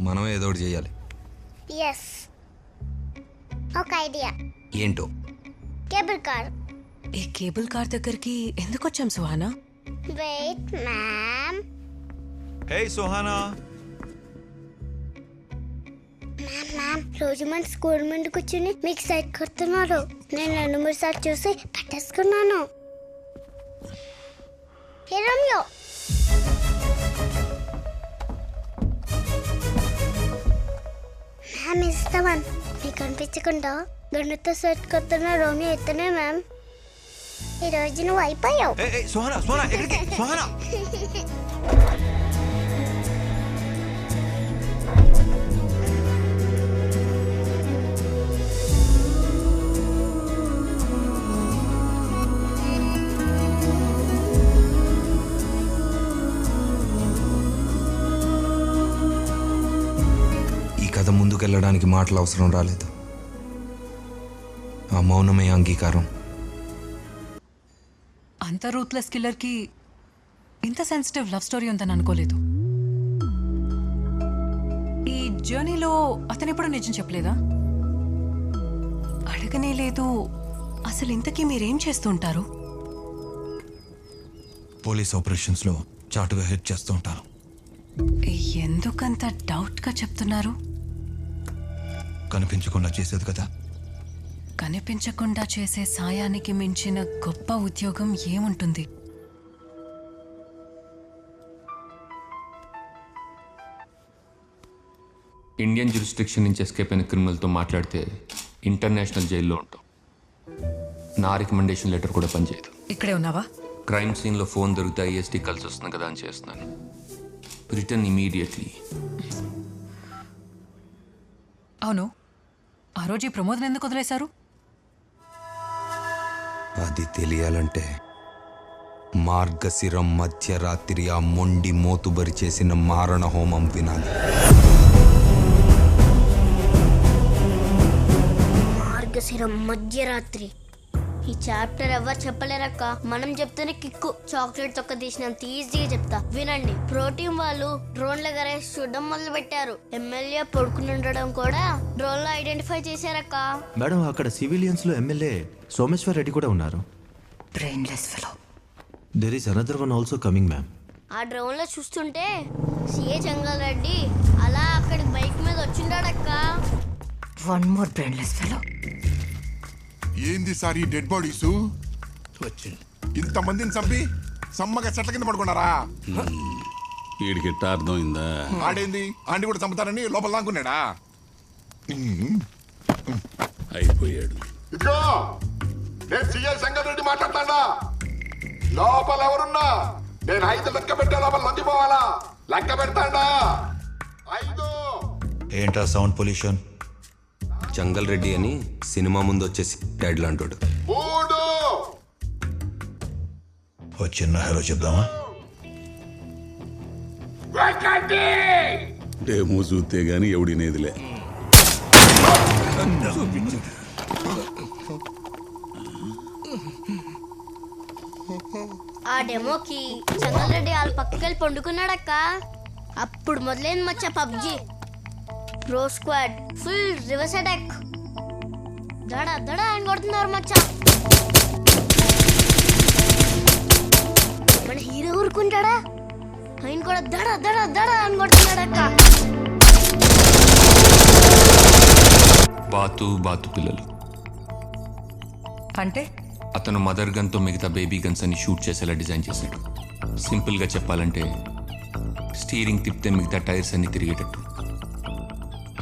మనం ఏదో ఒకటి చేయాలి. ఎస్ ఒక ఐడియా ఏంటో? కేబుల్ కార్ ఈ కేబుల్ కార్ దగ్గరికి ఎందుకు వచ్చాం Suhana? Wait ma'am hey Suhana. Ma'am ma'am రోజు మన స్కూల్ ముందు కూర్చుని మీకు సైట్ కొడుతున్నారు. నేను రెండు మూడు సార్లు చూసి పట్టేసుకున్నాను. హే రమ్యో మ్యామ్ ఇస్తామన్ మీకు కనిపించకుండా గండుతో సెట్ కొడుతున్న రోమియో ఇతనే మ్యామ్. ఈ రోజు నువ్వు అయిపోయావు. సుహానా సుహానా ఎక్కడికి? సుహానా. ముందుకెళ్ళడానికి మాటలు అవసరం రాలేదు. ఆ మౌనమే అంగీకారం. అంత రూత్లెస్ కిల్లర్కి ఇంత సెన్సిటివ్ లవ్ స్టోరీ ఉందని అనుకోలేదు. ఈ జర్నీలో అతను ఎప్పుడు నిజం చెప్పలేదా? అడగనే లేదు. అసలు ఇంతకీ మీరేం చేస్తుంటారు పోలీస్ ఆపరేషన్స్లో చాటుగా హెల్ప్ చేస్తూ ఉంటాను. ఎందుకంత డౌట్గా చెప్తున్నారు? కనిపించకుండా చేసేది కదా? కనిపించకుండా చేసే సాయానికి మించిన గొప్ప ఉద్యోగం ఏముంటుంది? ఇండియన్ జ్యూరిస్డిక్షన్ నుంచి ఎస్కేప్ అయిన క్రిమినల్తో మాట్లాడితే ఇంటర్నేషనల్ జైల్లో ఉంటాం. నా రికమెండేషన్ లెటర్ కూడా పనిచేయదు. ఇక్కడే ఉన్నావా? క్రైమ్ సీన్లో ఫోన్ దొరికితే ఐఎస్టీ కలిసి వస్తుంది కదా అని చేస్తున్నాను. రిటర్న్ ఇమీడియట్లీ అవును. ఆ రోజు ఈ ప్రమోదం ఎందుకు వదిలేశారు? అది తెలియాలంటే మార్గశిరం మధ్యరాత్రి ఆ మొండి మోతుబరి చేసిన మారణ హోమం వినాలి. మార్గశిరం మధ్యరాత్రి ఈ చాప్టర్ ఎవరు చెప్పలేరక్క? మనం చెప్తేనే కిక్కు చాక్లెట్ తొక్క తీసినంత ఈజీగా చెప్తా. వినండి. ప్రోటీన్ వాళ్ళు డ్రోన్ల గరేసి చూడడం మొదలు పెట్టారు ఎమ్మెల్యే పడుకుని ఉండడం కూడా డ్రోన్లో ఐడెంటిఫై చేశారక్క. మేడం అక్కడ సివిలియన్స్లో ఎమ్మెల్యే సోమేశ్వర్ రెడ్డి కూడా ఉన్నారు. Brainless fellow there is another one also coming ma'am ఆ డ్రోన్లో చూస్తుంటే సిఏ జంగల్ రెడ్డి అలా అక్కడికి బైక్ మీద వచ్చిండాడక్క. వన్ మోర్ బ్రెయిన్లెస్ ఫెలో ఏంది సార్ ఈ డెడ్ బాడీస్ ఇంతమందిని చంపి సమ్మగా చెట్ల కింద పడుకున్నారా? వీడికి ఎట్టా అర్థమైందా? ఆడేంది? ఆంటీ కూడా చంపుతారని లోపల దాక్కున్నాడా? అయిపోయాడు. ఇదిగో నేను సిఐ శంకర్ రెడ్డి మాట్లాడతాడా లోపల ఎవరున్నా? నేను ఐదు లెక్క పెట్టే లోపల లొంగిపోవాలా? లెక్క పెడతాడా? ఐదు. ఏంట్రా సౌండ్ పొల్యూషన్ జంగల్ రెడ్డి అని సినిమా ముందు వచ్చేసి డాడ్ లాంటోడు. ఓ చిన్న హలో చెప్దామా? డేమో చూస్తే గాని ఎవడినేదిలే ఆ డెమోకి జంగల్ రెడ్డి వాళ్ళ పక్కకి వెళ్ళి పండుకున్నాడక్క. అప్పుడు మొదలైంది మచ్చ PUBG. Pro squad full reverse attack దడ దడ అని కొడుతున్నారు మచ్చ. మన హీరో ఊరుకుంటాడా? ఆయన కూడా దడ దడ దడ అని కొడుతున్నాడక్క బాతు బాతు పిల్లలు. అంటే? అతను మదర్ గన్తో మిగతా బేబీ గన్స్ అని షూట్ చేసేలా డిజైన్ చేశాడు. సింపుల్గా చెప్పాలంటే స్టీరింగ్ తిప్పితే మిగతా టైర్స్ అన్ని తిరిగేటట్టు.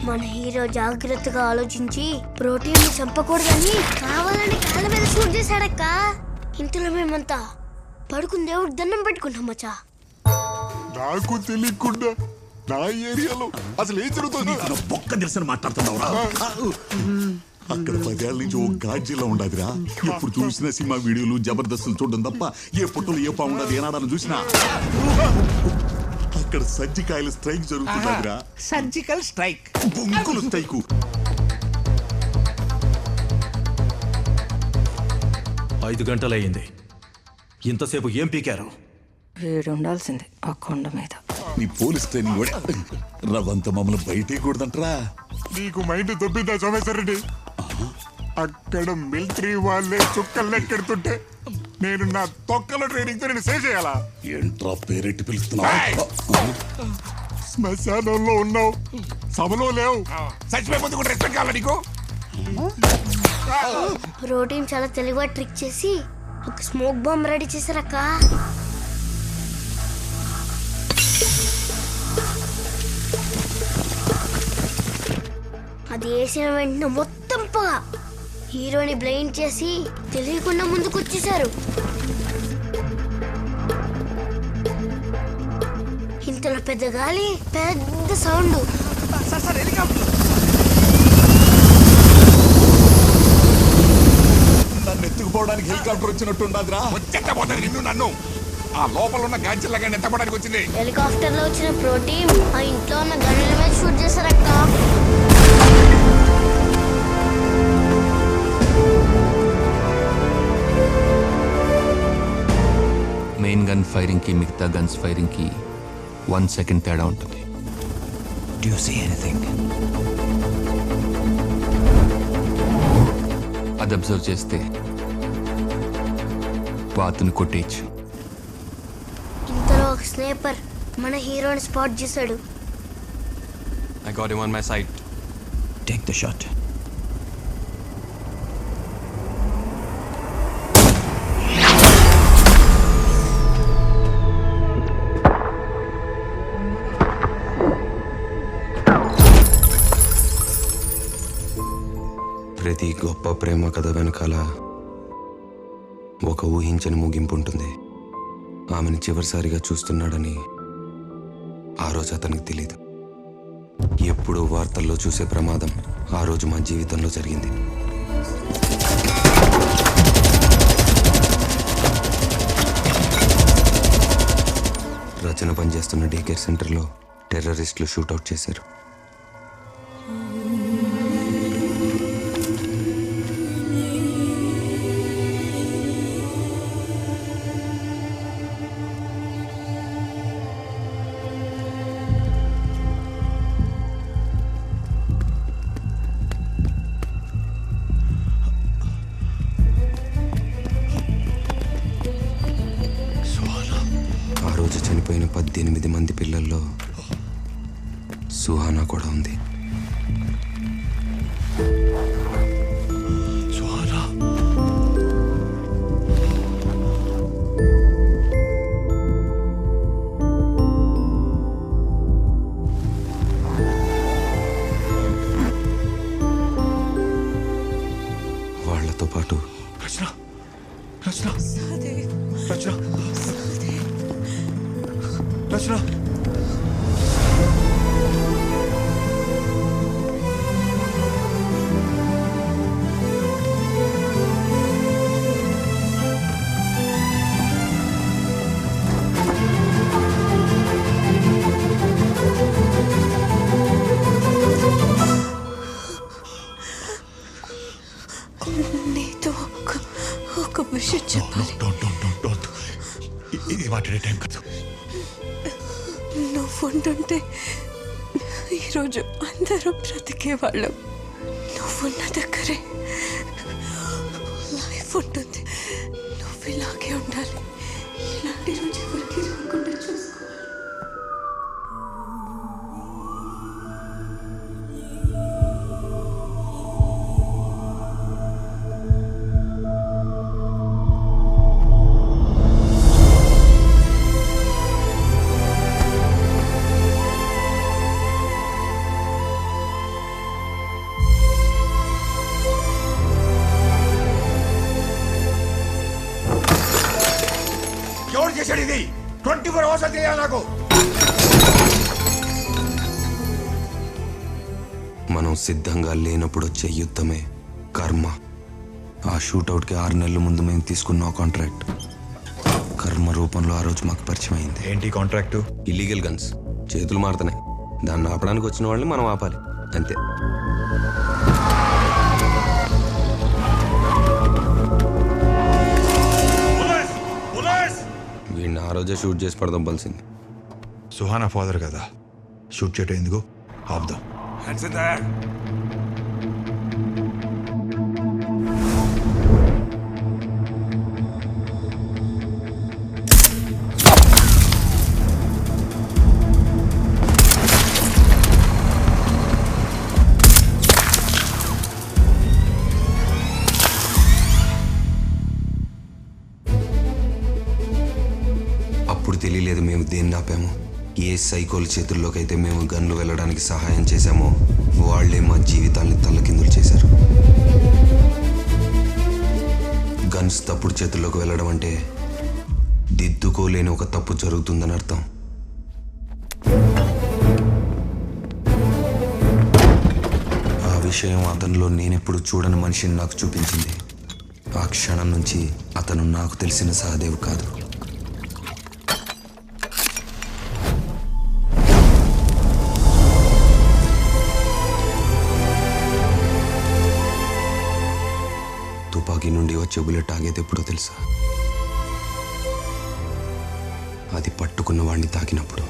మన హీరో జాగ్రత్తగా ఆలోచించి ప్రోటీన్ని చంపకూడదని కావాలని కాళ్ళ మీద షూట్ చేశాడక్క. ఇంతలో మేమంతా పడుకుని దేవుడు దండం పెట్టుకుంటాం మచ్చా నాకు తెలియకుండా నా ఏరియాలో అసలు ఏం జరుగుతుంది? బొక్క తెలిసిన మాట్లాడుతున్నావురా. అక్కడ పదేళ్ళ నుంచి ఓ గాడ్జిలా ఉండదురా. ఎప్పుడు చూసిన సినిమా వీడియోలు జబర్దస్తులు చూడడం తప్ప ఏ పుట్టలు ఏ బాగుండదు ఏనాడని చూసినా. అక్కడ సజ్జికాయల స్ట్రైక్ జరుగుతుందిరా సర్జికల్ స్ట్రైక్. బొంకులు స్ట్రైకు. ఐదు గంటలయ్యింది. ఇంతసేపు ఏం పీకారు? వీడు ఉండాల్సిందే ఆ కొండ మీద. నీ పోలీస్ ట్రైనింగ్ కూడా. రవంత మమ్మల్ని బయటికి కూడదంటరా. నీకు మైండ్ దొబ్బిందా సోమేశ్వర రెడ్డి? అక్కడ మిలిటరీ వాళ్ళే చుక్కలు లెక్కెడుతుంటే నేను నా తొక్కల ట్రైనింగ్తో నేను సేవ్ చేయాలా? ఏంట్రా పేరెట్టి పిలుస్తున్నావు? శ్మశానంలో ఉన్నావు. సభలో లేవు. చచ్చిపోయే ముందు కూడా రెస్పెక్ట్ కావాలా నీకు? ప్రోటీన్ చాలా తెలివిగా ట్రిక్ చేసి ఒక స్మోక్ బాంబ్ రెడీ చేశారక్క. అది వేసిన వెంటనే మొత్తం పొగ. హీరోని బ్లైండ్ చేసి తెలియకుండా ముందుకు వచ్చేసారు ఇంతలో పెద్ద గాలి పెద్ద సౌండ్. నన్ను ఎత్తుకుపోవడానికి హెలికాప్టర్ వచ్చినట్టుండదురా చెత్తపోతుంది నిన్ను నన్ను. ఆ లోపల ఉన్న గాంచెల్లాగా ఎత్తపడానికి వచ్చింది. హెలికాప్టర్లో వచ్చిన ప్రోటీన్ ఆ ఇంట్లో ఉన్న గన్నుల మీద షూట్ చేశారక్క. మెయిన్ గన్ ఫైరింగ్కి మిగతా గన్స్ ఫైరింగ్కి వన్ సెకండ్ తేడా ఉంటుంది. డూ సీ ఎనీథింగ్ అది అబ్జర్వ్ చేస్తే బాతుని కొట్టేయచ్చు. ఇంతలో ఒక స్నేపర్ మన హీరోని స్పాట్ చేశాడు. I got him on my side. Take the shot గొప్ప ప్రేమ కథ వెనకాల ఒక ఊహించని ముగింపు ఉంటుంది ఆమెను చివరిసారిగా చూస్తున్నాడని ఆ రోజు అతనికి తెలియదు ఎప్పుడూ వార్తల్లో చూసే ప్రమాదం ఆ రోజు మా జీవితంలో జరిగింది. రచన పనిచేస్తున్న డీకేర్ సెంటర్లో టెర్రరిస్టులు షూటౌట్ చేశారు. రోజు చనిపోయిన పద్దెనిమిది మంది పిల్లల్లో సుహానా కూడా ఉంది. సుహానా? వాళ్ళతో పాటు రచన రచన రచన. రచన. నీతో ఒక ఒక విషయం చెప్పాలి. ఇది మాట్లాడే టైం కాదు. నువ్వు ఉంటుంటే ఈరోజు అందరూ బ్రతికేవాళ్ళం. నువ్వున్న దగ్గరే లైఫ్ ఉంటుంది. నువ్వు ఇలాగే ఉండాలి. ఇలాంటి రోజు మనం సిద్ధంగా లేనప్పుడు వచ్చే యుద్ధమే కర్మ. ఆ షూటౌట్కి ఆరు నెలల ముందు మేము తీసుకున్న కాంట్రాక్ట్. కర్మ రూపంలో ఆ రోజు మాకు పరిచయం అయింది. ఏంటి కాంట్రాక్టు? Illegal guns. చేతులు మారుతున్నాయి దాన్ని ఆపడానికి వచ్చిన వాళ్ళని మనం ఆపాలి. అంతే. వీడిని ఆ రోజే షూట్ చేసి పడదొబ్బాల్సింది సుహానా ఫాదర్ కదా. షూట్ చేయటం ఎందుకు? ఆపుదాం. Hands in the air. అప్పుడు తెలియలేదు మేము దేన్ని ఆపాము ఏ సైకోల చేతుల్లోకి అయితే మేము గన్లు వెళ్ళడానికి సహాయం చేశామో వాళ్ళే మా జీవితాల్ని తల్లకిందులు చేశారు. గన్స్ తప్పుడు చేతుల్లోకి వెళ్ళడం అంటే దిద్దుకోలేని ఒక తప్పు జరుగుతుందని అర్థం. ఆ విషయం అతనిలో నేనెప్పుడు చూడని మనిషిని నాకు చూపించింది. ఆ క్షణం నుంచి అతను నాకు తెలిసిన సహదేవ్ కాదు. వచ్చే బుల్లెట్ ఆగేది ఎప్పుడో తెలుసా? అది పట్టుకున్న వాడిని తాకినప్పుడు.